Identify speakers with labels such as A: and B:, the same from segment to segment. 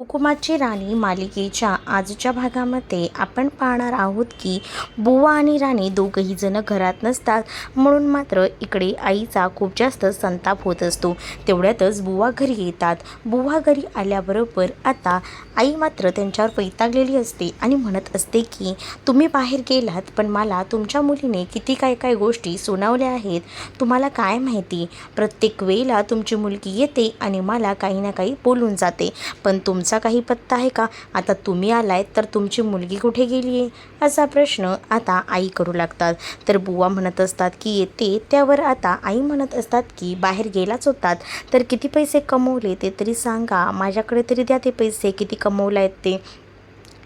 A: हुकुमाची राणी मालिकेच्या आजच्या भागामध्ये आपण पाहणार आहोत की बुवा आणि राणी दोघंही जण घरात नसतात म्हणून मात्र इकडे आईचा खूप जास्त संताप होत असतो. तेवढ्यातच बुवा घरी येतात. बुवा घरी आल्याबरोबर आता आई मात्र त्यांच्यावर वैतागलेली असते आणि म्हणत असते की तुम्ही बाहेर गेलात पण मला तुमच्या मुलीने किती काय काय गोष्टी सुनावल्या आहेत तुम्हाला काय माहिती? प्रत्येक वेळेला तुमची मुलगी येते आणि मला काही ना काही बोलून जाते पण तुम तुमचा काही पत्ता आहे का? आता तुम्ही आलाय तर तुमची मुलगी कुठे गेली आहे? असा प्रश्न आता आई करू लागतात. तर बुवा म्हणत असतात की येते. त्यावर आता आई म्हणत असतात की बाहेर गेलाच होतात. तर किती पैसे कमवले ते तरी सांगा. माझ्याकडे तरी द्या ते पैसे. किती कमवला आहेत ते.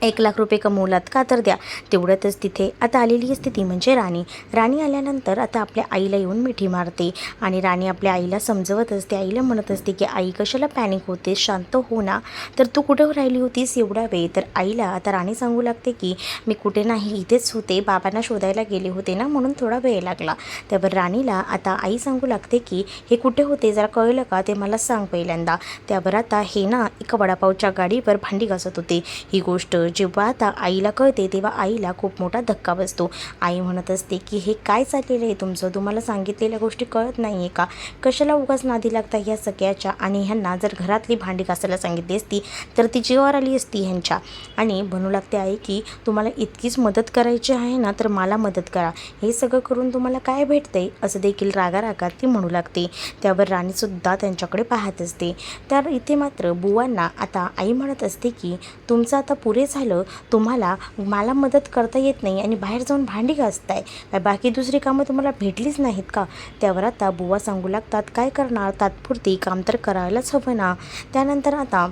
A: एक लाख रुपये कमवलात का तर द्या. तेवढ्यातच तिथे आता आलेली स्थिती ती म्हणजे राणी. राणी आल्यानंतर आता आपल्या आईला येऊन मिठी मारते आणि राणी आपल्या आईला समजवत असते. आईला म्हणत असते की आई कशाला पॅनिक होते शांत हो ना. तर तू कुठे राहिली होतीस एवढा वेळ? तर आईला आता राणी सांगू लागते की मी कुठे नाही इथेच होते. बाबांना शोधायला गेले होते ना म्हणून थोडा वेळ लागला. त्यावर राणीला आता आई सांगू लागते की हे कुठे होते? जरा कळलं का? ते मला सांग पहिल्यांदा. त्यावर आता हे ना एका वडापावच्या गाडीवर भांडी घासत होते. ही गोष्ट जेव्हा आता आईला कळते तेव्हा आईला खूप मोठा धक्का बसतो. आई म्हणत असते की हे काय चाललेलं आहे तुमचं? तुम्हाला सांगितलेल्या गोष्टी कळत नाही आहे का? कशाला उगाच नादी लागता ह्या सगळ्याच्या? आणि ह्यांना जर घरातली भांडी घासायला सांगितली असती तर ती जीवावर आली असती ह्यांच्या. आणि म्हणू लागते आहे की तुम्हाला इतकीच मदत करायची आहे ना तर मला मदत करा. हे सगळं करून तुम्हाला काय भेटतंय? असं देखील रागा रागात ती म्हणू लागते. त्यावर राणीसुद्धा त्यांच्याकडे पाहत असते. तर इथे मात्र बुवांना आता आई म्हणत असते की तुमचं आता पुरे झालं तुम्हाला मला मदत करता येत नाही आणि बाहेर जाऊन भांडी घासताय. काय बाकी दुसरी कामं तुम्हाला भेटलीच नाहीत का? त्यावर आता बुवा सांगू लागतात काय करणार? तात्पुरती काम तर करायलाच हवं ना. त्यानंतर आता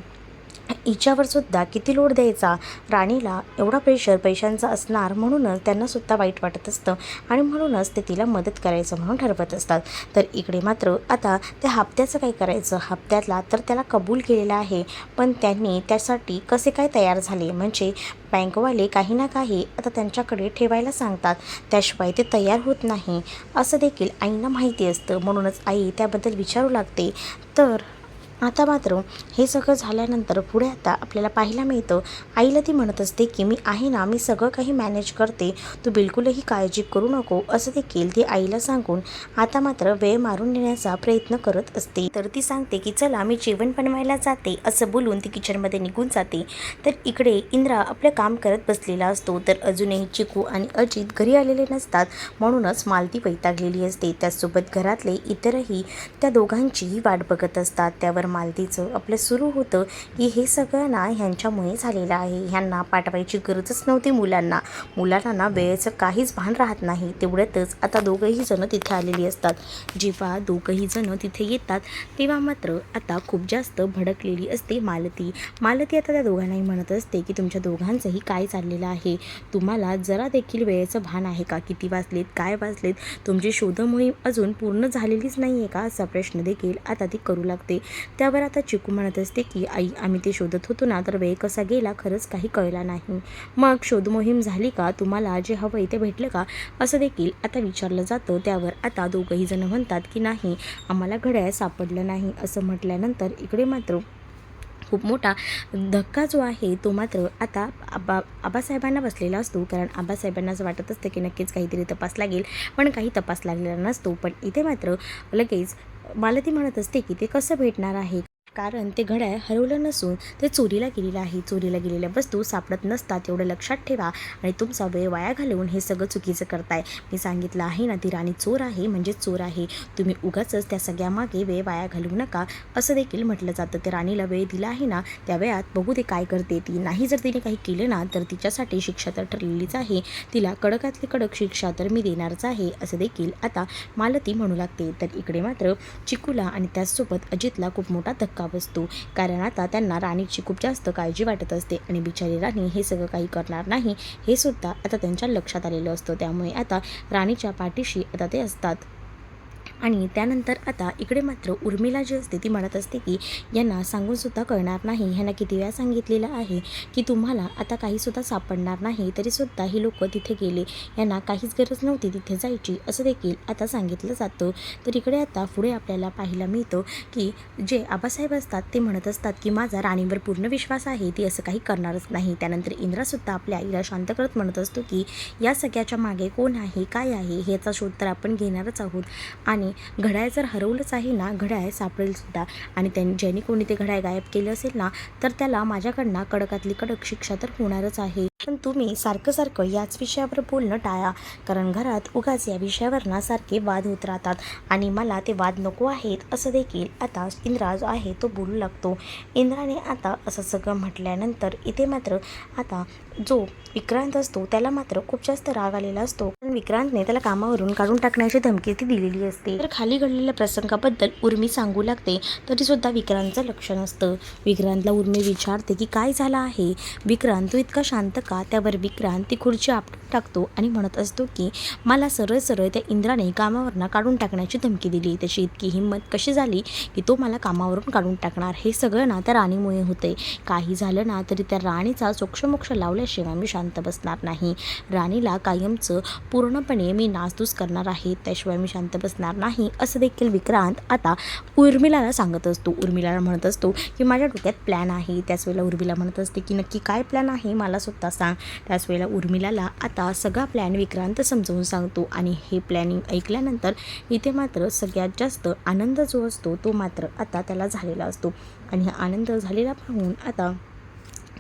A: हिच्यावर सुद्धा किती लोड द्यायचा? राणीला एवढा प्रेशर पैशांचा असणार म्हणूनच त्यांना सुद्धा वाईट वाटत असतं आणि म्हणूनच ते तिला मदत करायचं म्हणून ठरवत असतात. तर इकडे मात्र आता त्या हप्त्याचं काय करायचं? हप्त्यातला तर त्याला कबूल केलेला आहे. पण त्यांनी त्यासाठी कसे काय तयार झाले? म्हणजे बँकवाले काही ना काही आता त्यांच्याकडे ठेवायला सांगतात. त्याशिवाय ते तयार होत नाही. असं देखील आईंना माहिती असतं. म्हणूनच आई त्याबद्दल विचारू लागते. तर आता मात्र हे सगळं झाल्यानंतर पुढे आता आपल्याला पाहायला मिळतं. आईला ती म्हणत असते की मी आहे ना मी सगळं काही मॅनेज करते. तू बिलकुलही काळजी करू नको असं देखील ती आईला सांगून आता मात्र वेळ मारून नेण्याचा प्रयत्न करत असते. तर ती सांगते की चला मी जेवण बनवायला जाते असं बोलून ती किचनमध्ये निघून जाते. तर इकडे इंद्रा आपलं काम करत बसलेला असतो. तर अजूनही चिकू आणि अजित घरी आलेले नसतात म्हणूनच मालती वैतागलेली असते. त्याचसोबत घरातले इतरही त्या दोघांचीही वाट बघत असतात. त्यावर मालतीचं आपलं सुरू होतं की हे सगळं ना ह्यांच्यामुळे झालेलं आहे. ह्यांना पाठवायची गरजच नव्हती मुलांना. मुलांना ना वेळेचं काहीच भान राहत नाही. तेवढ्यातच आता दोघंही जणं तिथे आलेली असतात. जेव्हा दोघंही जणं तिथे येतात तेव्हा मात्र आता खूप जास्त भडकलेली असते मालती. मालती आता त्या दोघांनाही म्हणत असते की तुमच्या दोघांचंही काय चाललेलं आहे? तुम्हाला जरा देखील वेळेचं भान आहे का? किती वाजलेत? काय वाजलेत? तुमची शोध मोहीम अजून पूर्ण झालेलीच नाही आहे का? असा प्रश्न देखील आता ती करू लागते. त्यावर आता चिकू म्हणत असते की आई आम्ही ते शोधत होतो ना तर वेळ कसा गेला खरंच काही कळला नाही. मग शोध मोहीम झाली का? तुम्हाला जे हवं ते भेटलं का? असं देखील आता विचारलं जातं. त्यावर आता दोघंही जण म्हणतात की नाही आम्हाला घड्याळ सापडलं नाही. असं म्हटल्यानंतर इकडे मात्र खूप मोठा धक्का जो आहे तो मात्र आता आबा आबासाहेबांना बसलेला असतो. कारण आबासाहेबांना असं वाटत असतं की नक्कीच काहीतरी तपास लागेल. पण काही तपास लागलेला नसतो. पण इथे मात्र लगेच मला ती म्हणत असते की ते कसं भेटणार आहे? कारण ते घड्याळ हरवलं नसून ते चोरीला गेलेलं आहे. चोरीला गेलेल्या वस्तू सापडत नसतात एवढं लक्षात ठेवा आणि तुमचा वेळ वाया घालवून हे सगळं चुकीचं करताय. मी सांगितलं आहे ना ती राणी चोर आहे म्हणजे चोर आहे. तुम्ही उगाचच त्या सगळ्यामागे वेळ वाया घालवू नका. असं देखील म्हटलं जातं. ते राणीला वेळ दिला आहे ना त्या वेळात बघू ते काय करते ती. नाही जर तिने काही केलं ना तर तिच्यासाठी शिक्षा तर ठरलेलीच आहे. तिला कडकातली कडक शिक्षा तर मी देणारच आहे असं देखील आता मालती म्हणू लागते. तर इकडे मात्र चिकूला आणि त्याचसोबत अजितला खूप मोठा धक्का बसतो कारण आता त्यांना राणीची खूप जास्त काळजी वाटत असते आणि बिचारी राणी हे सगळं काही करणार नाही हे सुद्धा आता त्यांच्या लक्षात आलेलं असतं. त्यामुळे आता राणीच्या पाठीशी आता ते असतात. आणि त्यानंतर आता इकडे मात्र उर्मिला जी असते ती म्हणत असते की यांना सांगूनसुद्धा कळणार नाही. ह्यांना किती वेळा सांगितलेलं आहे की तुम्हाला आता काहीसुद्धा सापडणार नाही तरीसुद्धा ही लोक तिथे गेले. यांना काहीच गरज नव्हती तिथे जायची असं देखील आता सांगितलं जातं. तर इकडे आता पुढे आपल्याला पाहायला मिळतं की जे आबासाहेब असतात ते म्हणत असतात की माझा राणीवर पूर्ण विश्वास आहे ती असं काही करणारच नाही. त्यानंतर इंद्रासुद्धा आपल्या आईला शांत करत म्हणत असतो की या सगळ्याच्या मागे कोण आहे काय आहे ह्याचा शोध तर आपण घेणारच आहोत. आणि आणि घड्याळ जर हरवलंच आहे ना घड्याळ सापडेलसुद्धा आणि त्यां ज्याने कोणी ते घड्याळ गायब केलं असेल ना तर त्याला माझ्याकडनं कडकातली कडक शिक्षा तर होणारच आहे. पण तुम्ही सारखं सारखं याच विषयावर बोलणं टाळा कारण घरात उगाच या विषयावर ना सारखे वाद होत राहतात. आणि मला ते वाद नको आहेत असं देखील आता इंद्रा जो आहे तो बोलू लागतो. इंद्राने आता असं सगळं म्हटल्यानंतर इथे मात्र आता जो विक्रांत असतो त्याला मात्र खूप जास्त राग आलेला असतो. पण विक्रांतने त्याला कामावरून काढून टाकण्याची धमकी ती दिलेली असते. तर खाली घडलेल्या प्रसंगाबद्दल उर्मी सांगू लागते तरी सुद्धा विक्रांतचं लक्ष नसतं. विक्रांतला उर्मी विचारते की काय झालं आहे? विक्रांत तू इतका शांत का त्यावर विक्रांत ती खुर्ची आपटून टाकतो आणि म्हणत असतो की मला सरळ सरळ त्या इंद्राने कामावरनं काढून टाकण्याची धमकी दिली. त्याची इतकी हिंमत कशी झाली की तो मला कामावरून काढून टाकणार? हे सगळं ना त्या राणीमुळे होते काही झालं ना तरी त्या राणीचा सोक्षमोक्ष लावल्याशिवाय मी शांत बसणार नाही. राणीला कायमचं पूर्णपणे मी नासधूस करणार आहे. त्याशिवाय मी शांत बसणार नाही असं देखील विक्रांत आता उर्मिलाला सांगत असतो. उर्मिलाला म्हणत असतो की माझ्या डोक्यात प्लॅन आहे. त्याच वेळेला उर्मिला म्हणत असते की नक्की काय प्लॅन आहे? मला स्वतः सांग. त्याच वेळेला उर्मिलाला आता सगळा प्लॅन विक्रांत समजावून सांगतो आणि हे प्लॅनिंग ऐकल्यानंतर इथे मात्र सगळ्यात जास्त आनंद जो असतो तो मात्र आता त्याला झालेला असतो. आणि हा आनंद झालेला पाहून आता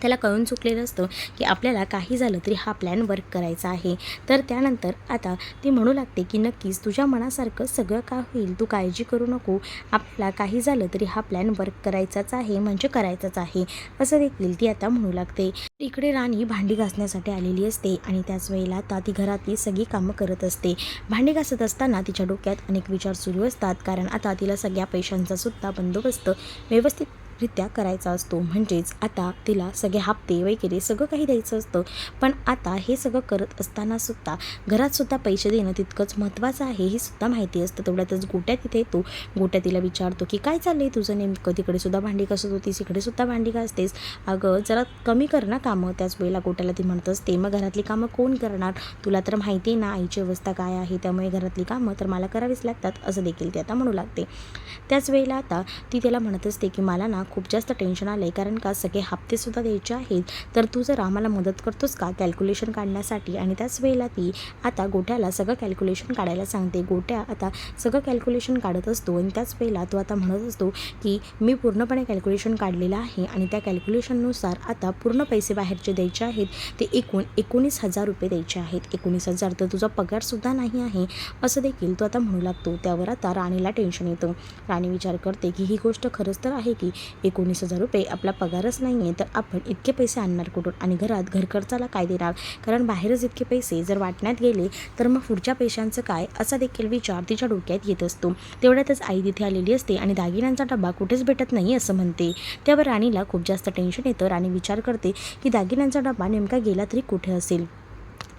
A: त्याला कळून चुकलेलं असतं की आपल्याला काही झालं तरी हा प्लॅन वर्क करायचा आहे. तर त्यानंतर आता ती म्हणू लागते की नक्कीच तुझ्या मनासारखं सगळं का होईल? तू काळजी करू नको. आपल्याला काही झालं तरी हा प्लॅन वर्क करायचाच आहे म्हणजे करायचाच आहे असं देखील ती आता म्हणू लागते. इकडे राणी भांडी घासण्यासाठी आलेली असते आणि त्याच वेळेला आता ती घरातली सगळी कामं करत असते. भांडी घासत असताना तिच्या डोक्यात अनेक विचार सुरू असतात कारण आता तिला सगळ्या पैशांचा सुद्धा बंदोबस्त व्यवस्थित रित्या करायचा असतो. म्हणजेच आता तिला सगळे हप्ते वगैरे सगळं काही द्यायचं असतं. पण आता हे सगळं करत असताना सुद्धा घरात सुद्धा पैसे देणं तितकंच महत्त्वाचं आहे हे सुद्धा माहिती असतं. तेवढ्यातच गोट्या तिथे येतो. गोट्या तिला विचारतो की काय चाललं आहे तुझं नेमकं? तिकडे सुद्धा भांडी कसत होतीस इकडे सुद्धा भांडी घासतेस? अगं जरा कमी कर ना कामं. त्याच वेळेला गोट्याला ती म्हणत असते मग घरातली कामं कोण करणार? तुला तर माहिती आहे ना आईची अवस्था काय आहे? त्यामुळे घरातली कामं तर मला करावीच लागतात असं देखील ती आता म्हणू लागते. त्याच वेळेला आता ती त्याला म्हणत असते की मला ना खूप जास्त टेन्शन आलं आहे कारण का सगळे हप्तेसुद्धा द्यायचे आहेत. तर तू जर आम्हाला मदत करतोस का कॅल्क्युलेशन काढण्यासाठी? आणि त्याच वेळेला ती आता गोट्याला सगळं कॅल्क्युलेशन काढायला सांगते. गोट्या आता सगळं कॅल्क्युलेशन काढत असतो आणि त्याच वेळेला तो आता म्हणत असतो की मी पूर्णपणे कॅल्क्युलेशन काढलेलं आहे आणि त्या कॅल्क्युलेशननुसार आता पूर्ण पैसे बाहेरचे द्यायचे आहेत. ते एकूण एकोणीस हजार रुपये द्यायचे आहेत. एकोणीस हजार तर तुझा पगारसुद्धा नाही आहे. असं देखील तो आता म्हणू लागतो. त्यावर आता राणीला टेन्शन येतं. राणी विचार करते की ही गोष्ट खरंच तर आहे की एकोणीस हजार रुपये. आपला पगारच नाही आहे तर आपण इतके पैसे आणणार कुठून? आणि घरात घरखर्चाला काय देणार? कारण बाहेरच इतके पैसे जर वाटण्यात गेले तर मग पुढच्या पैशांचं काय? असा देखील विचार तिच्या डोक्यात येत असतो. तेवढ्यातच आई तिथे आलेली असते आणि दागिन्यांचा डबा कुठेच भेटत नाही असं म्हणते. त्यावर राणीला खूप जास्त टेन्शन येतं. राणी विचार करते की दागिन्यांचा डबा नेमका गेला तरी कुठे असेल?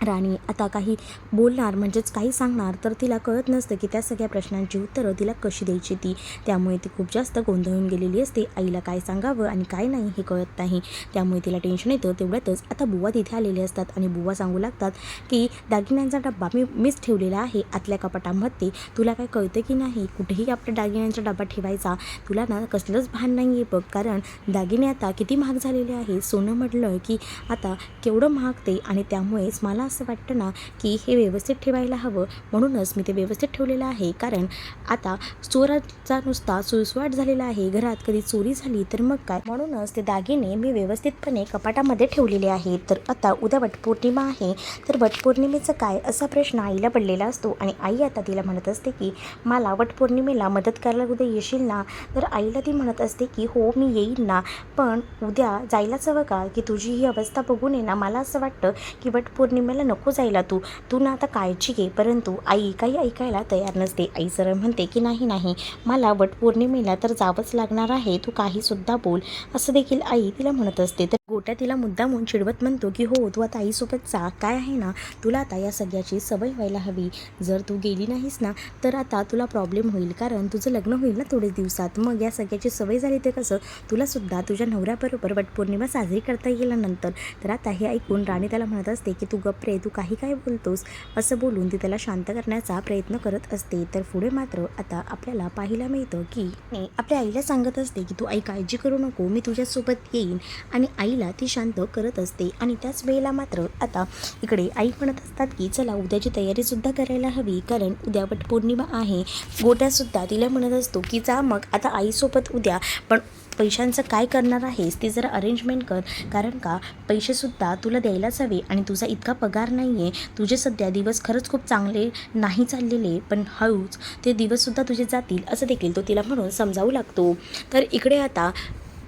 A: राणी आता काही बोलणार म्हणजेच काही सांगणार तर तिला कळत नसतं की त्या सगळ्या प्रश्नांची उत्तरं तिला कशी द्यायची ती. त्यामुळे ती खूप जास्त गोंधळून गेलेली असते. आईला काय सांगावं आणि काय नाही हे कळत नाही. त्यामुळे तिला टेन्शन येतं. तेवढ्यातच आता बुवा तिथे आलेले असतात आणि बुवा सांगू लागतात की दागिन्यांचा डब्बा मी मीच ठेवलेला आहे. आतल्या कपाटामध्ये तुला काय कळतं की नाही? कुठेही आपल्या दागिन्यांचा डब्बा ठेवायचा तुला ना कसलंच भान नाही आहे बघ. कारण दागिने आता किती महाग झालेले आहे सोनं म्हटलं की आता केवढं महाग ते आणि त्यामुळेच मला असं वाटतं ना की हे व्यवस्थित ठेवायला हवं. म्हणूनच मी ते व्यवस्थित ठेवलेलं आहे. कारण आता चोराचा नुसता सुळसुवाट झालेला आहे. घरात कधी चोरी झाली तर मग काय? म्हणूनच ते दागिने मी व्यवस्थितपणे कपाटामध्ये ठेवलेले आहेत. तर आता उद्या वटपौर्णिमा आहे. तर वटपौर्णिमेचं काय असा प्रश्न आईला पडलेला असतो आणि आई आता तिला म्हणत असते की मला वटपौर्णिमेला मदत करायला उद्या येशील ना? तर आईला ती म्हणत असते की हो मी येईन ना. पण उद्या जायलाच हवं का? की तुझी ही अवस्था बघून ये ना. मला असं वाटतं की वटपौर्णिमेला मला नको जायला तू. तू ना आता काळजी घे. परंतु आई काही ऐकायला तयार नसते. आई सरळ म्हणते की नाही नाही. मला वटपौर्णिमेला तर जावंच लागणार आहे. तू काहीसुद्धा बोल. असं देखील आई तिला म्हणत असते. तर गोट्या तिला मुद्दामून चिडवत म्हणतो की हो तू आता आईसोबत जा. काय आहे ना? तुला आता या सगळ्याची सवय व्हायला हवी. जर तू गेली नाहीस ना तर आता तुला प्रॉब्लेम होईल. कारण तुझं लग्न होईल ना थोडेच दिवसात. मग या सगळ्याची सवय झाली तर कसं? तुलासुद्धा तुझ्या नवऱ्याबरोबर वटपौर्णिमा साजरी करता येईल नंतर. तर आता हे ऐकून राणी त्याला म्हणत असते की तू रे तू काही काय बोलतोस? असं बोलून ती त्याला शांत करण्याचा प्रयत्न करत असते. तर पुढे मात्र आता आपल्याला पाहायला मिळतं की आपल्या आईला सांगत असते की तू आई काळजी करू नको मी तुझ्यासोबत येईन. आणि आईला ती शांत करत असते. आणि त्याच वेळेला मात्र आता इकडे आई म्हणत असतात की चला उद्याची तयारीसुद्धा करायला हवी कारण उद्या वटपौर्णिमा आहे. गोट्यासुद्धा तिला म्हणत असतो की जा मग आता आईसोबत उद्या. पण पैशांचं काय करणार आहेस ते जरा अरेंजमेंट कर. कारण का पैसेसुद्धा तुला द्यायलाच हवे आणि तुझा इतका पगार नाही आहे तुझे सध्या दिवस खरंच खूप चांगले नाही चाललेले पण हळूच ते दिवससुद्धा तुझे जातील असं देखील तो तिला म्हणून समजावू लागतो. तर इकडे आता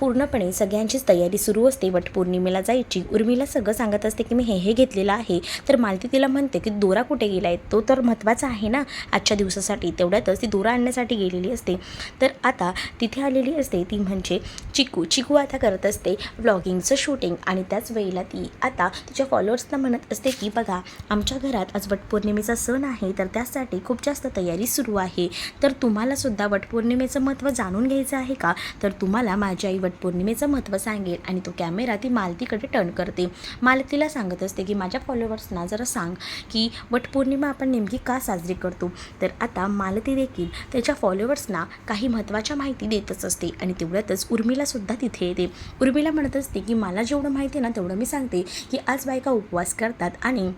A: पूर्णपणे सगळ्यांचीच तयारी सुरू असते. वटपौर्णिमेला जायची. उर्मिला सगळं सांगत असते की मी हे हे घेतलेलं आहे. तर मालती तिला म्हणते की दोरा कुठे गेला आहे? तो तर महत्त्वाचा आहे ना. आजच्या दिवसासाठी तेवढ्यातच ती दोरा आणण्यासाठी गेलेली असते. तर आता तिथे आलेली असते. ती म्हणजे चिकू. चिकू आता करत असते व्लॉगिंगचं शूटिंग आणि त्याच वेळेला ती आता तिच्या फॉलोअर्सना म्हणत असते की बघा आमच्या घरात आज वटपौर्णिमेचा सण आहे तर त्यासाठी खूप जास्त तयारी सुरू आहे. तर तुम्हालासुद्धा वटपौर्णिमेचं महत्त्व जाणून घ्यायचं आहे का? तर तुम्हाला माझी आई वटपौर्णिमेचं महत्त्व सांगेल आणि तो कॅमेरा ती मालतीकडे टर्न करते. मालतीला सांगत असते की माझ्या फॉलोअर्सना जरा सांग की वटपौर्णिमा आपण नेमकी का साजरी करतो? तर आता मालती देखील त्याच्या फॉलोअर्सना काही महत्त्वाच्या माहिती देतच असते आणि तेवढ्यातच उर्मिलासुद्धा तिथे येते. उर्मिला म्हणत असते की मला जेवढं माहिती आहे ना तेवढं मी सांगते की आज बायका उपवास करतात आणि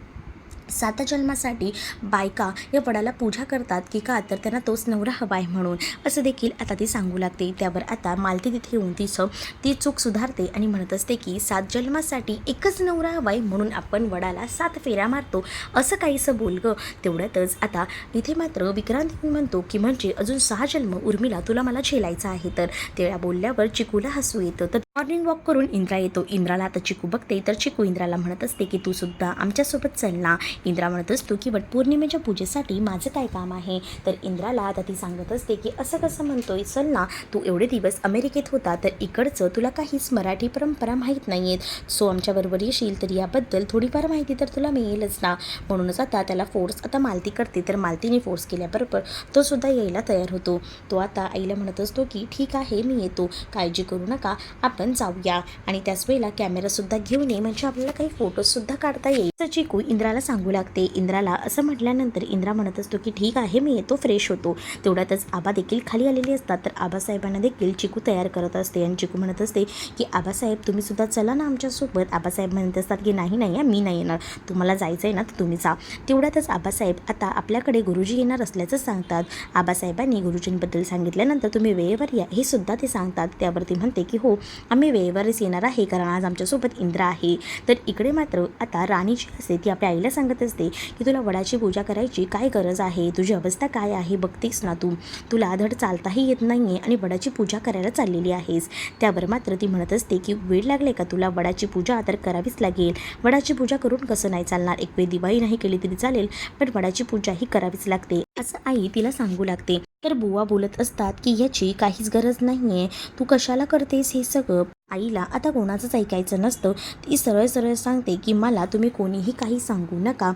A: सात जन्मासाठी बायका या वडाला पूजा करतात. की का? तर त्यांना तोच नवरा हवा आहे म्हणून. असं देखील आता ती सांगू लागते. त्यावर आता मालती तिथे येऊन तिचं ती चूक सुधारते आणि म्हणत असते की सात जन्मासाठी एकच नवरा हवा आहे म्हणून आपण वडाला सात फेऱ्या मारतो. असं काहीसं बोल गं. तेवढ्यातच आता इथे मात्र विक्रांत म्हणतो की म्हणजे अजून सहा जन्म उर्मिला तुला मला झेलायचा आहे. तर त्या बोलल्यावर चिकूला हसू येतं. तर मॉर्निंग वॉक करून इंद्रा येतो. इंद्राला आता चिकू बघते. तर चिकू इंद्राला म्हणत असते की तू सुद्धा आमच्यासोबत चल ना. इंद्रा म्हणत असतो की वटपौर्णिमेच्या पूजेसाठी माझं काय काम आहे? तर इंद्राला आता ती सांगत असते की असं कसं म्हणतोय? चल ना. तू एवढे दिवस अमेरिकेत होता तर इकडचं तुला काहीच मराठी परंपरा माहीत नाही आहेत सो आमच्याबरोबर येशील तर याबद्दल थोडीफार माहिती तर तुला मिळेलच ना. म्हणूनच आता त्याला फोर्स आता मालती करते. तर मालतीने फोर्स केल्याबरोबर तो सुद्धा यायला तयार होतो. तो आता आईला म्हणत असतो की ठीक आहे मी येतो. काळजी करू नका. आपण जाऊया. आणि त्याच वेळेला कॅमेरासुद्धा घेऊन ये. म्हणजे आपल्याला काही फोटोसुद्धा काढता येईल. तर चिकू इंद्राला सांगू लागते. इंद्राला असं म्हटल्यानंतर इंद्रा म्हणत असतो की ठीक आहे मी येतो फ्रेश होतो. तेवढ्यातच आबा देखील खाली आलेली असतात. तर आबासाहेबांना देखील चिकू तयार करत असते. आणि चिकू म्हणत असते की आबासाहेब तुम्ही सुद्धा चला ना आमच्यासोबत आबासाहेब म्हणत असतात की नाही नाही मी नाही येणार. तुम्हाला जायचं आहे ना तर तुम्ही जा. तेवढ्यातच आबासाहेब आता आपल्याकडे गुरुजी येणार असल्याचं सांगतात. आबासाहेबांनी गुरुजींबद्दल सांगितल्यानंतर तुम्ही वेळेवर या हे सुद्धा ते सांगतात. त्यावरती म्हणते की हो आम्ही वेळेवरच येणार आहे कारण आज आमच्यासोबत इंद्रा आहे. तर इकडे मात्र आता राणी जी असते ती आपल्या आईला सांगत असते की तुला वडाची पूजा करायची काय गरज आहे? तुझी अवस्था काय आहे? बघतेस ना तू? तुला धड चालताही येत नाही आहे आणि वडाची पूजा करायला चाललेली आहेस. त्यावर मात्र ती म्हणत असते की वेळ लागले का तुला? वडाची पूजा तर करावीच लागेल. वडाची पूजा करून कसं नाही चालणार? एक वेळ दिवाळी नाही केली तरी चालेल पण वडाची पूजा ही करावीच लागते. असं आई तिला सांगू लागते. तर बुवा बोलत असतात की याची काहीच गरज नाही आहे तू कशाला करतेस हे सगळं? आईला आता कोणाचंच ऐकायचं नसतं. ती सरळ सरळ सांगते की मला तुम्ही कोणीही काही सांगू नका.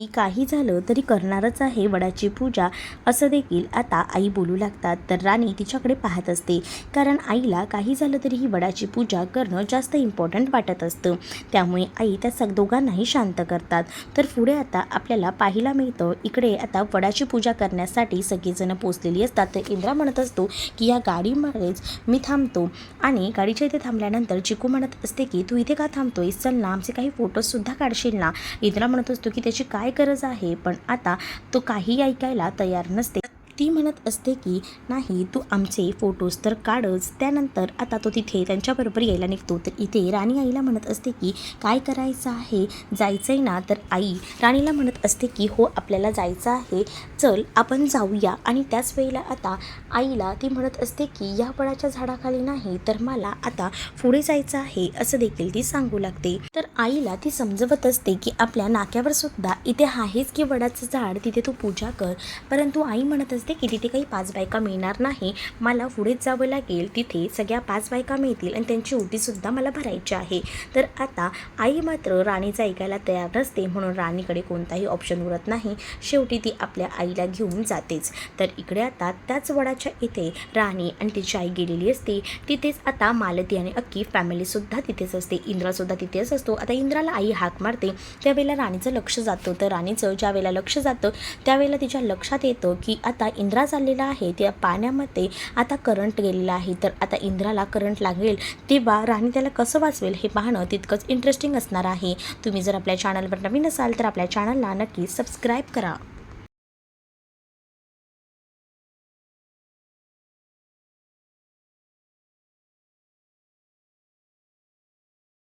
A: की काही झालं तरी करणारच आहे वडाची पूजा. असं देखील आता आई बोलू लागतात. तर राणी तिच्याकडे पाहत असते. कारण आईला काही झालं तरी ही वडाची पूजा करणं जास्त इम्पॉर्टंट वाटत असतं. त्यामुळे आई त्या सग दोघांनाही शांत करतात. तर पुढे आता आपल्याला पाहायला मिळतं. इकडे आता वडाची पूजा करण्यासाठी सगळेजण पोचलेली असतात. तर इंद्रा म्हणत असतो की या गाडीमध्येच मी थांबतो. आणि गाडीच्या इथे थांबल्यानंतर चिकू म्हणत असते की तू इथे का थांबतोयस चल ना आमचे काही फोटोजसुद्धा काढशील ना? इंद्रा म्हणत असतो की त्याची काय गरज आहे? पण आता तो काही ऐकायला तयार नसते. ती म्हणत असते की नाही तू आमचे फोटोज तर काढच. त्यानंतर आता तो तिथे त्यांच्याबरोबर यायला निघतो. तर इथे राणी आईला म्हणत असते की काय करायचं आहे? जायचं आहे ना? तर आई राणीला म्हणत असते की हो आपल्याला जायचं आहे. चल आपण जाऊया. आणि त्याच वेळेला आता आईला ती म्हणत असते की या वडाच्या झाडाखाली नाही तर मला आता पुढे जायचं आहे. असं देखील ती सांगू लागते. तर आईला ती समजवत असते की आपल्या नाक्यावर सुद्धा इथे आहेच की वडाचं झाड तिथे तू पूजा कर. परंतु आई म्हणत असते की तिथे काही पाच बायका मिळणार नाही. मला पुढेच जावं लागेल. तिथे सगळ्या पाच बायका मिळतील आणि त्यांची ओटीसुद्धा मला भरायची आहे. तर आता आई मात्र राणीचं ऐकायला तयार नसते म्हणून राणीकडे कोणताही ऑप्शन उरत नाही. शेवटी ती आपल्या आईला घेऊन जातेच. तर इकडे आता त्याच वडाच्या इथे राणी आणि तिची आई गेलेली असते. तिथेच आता मालती आणि अक्की फॅमिलीसुद्धा तिथेच असते. इंद्रासुद्धा तिथेच असतो. आता इंद्राला आई हाक मारते. त्यावेळेला राणीचं लक्ष जातं. तर राणीचं ज्या वेळेला लक्ष जातं त्यावेळेला तिच्या लक्षात येतं की आता इंद्रा चाललेला आहे त्या पाण्यामध्ये आता करंट गेलेला आहे. तर आता इंद्राला करंट लागेल तेव्हा राणी त्याला कसं वाचवेल हे पाहणं तितकंच इंटरेस्टिंग असणार आहे. तुम्ही जर आपल्या चॅनलवर नवीन असाल तर आपल्या चॅनलला नक्की सबस्क्राईब करा.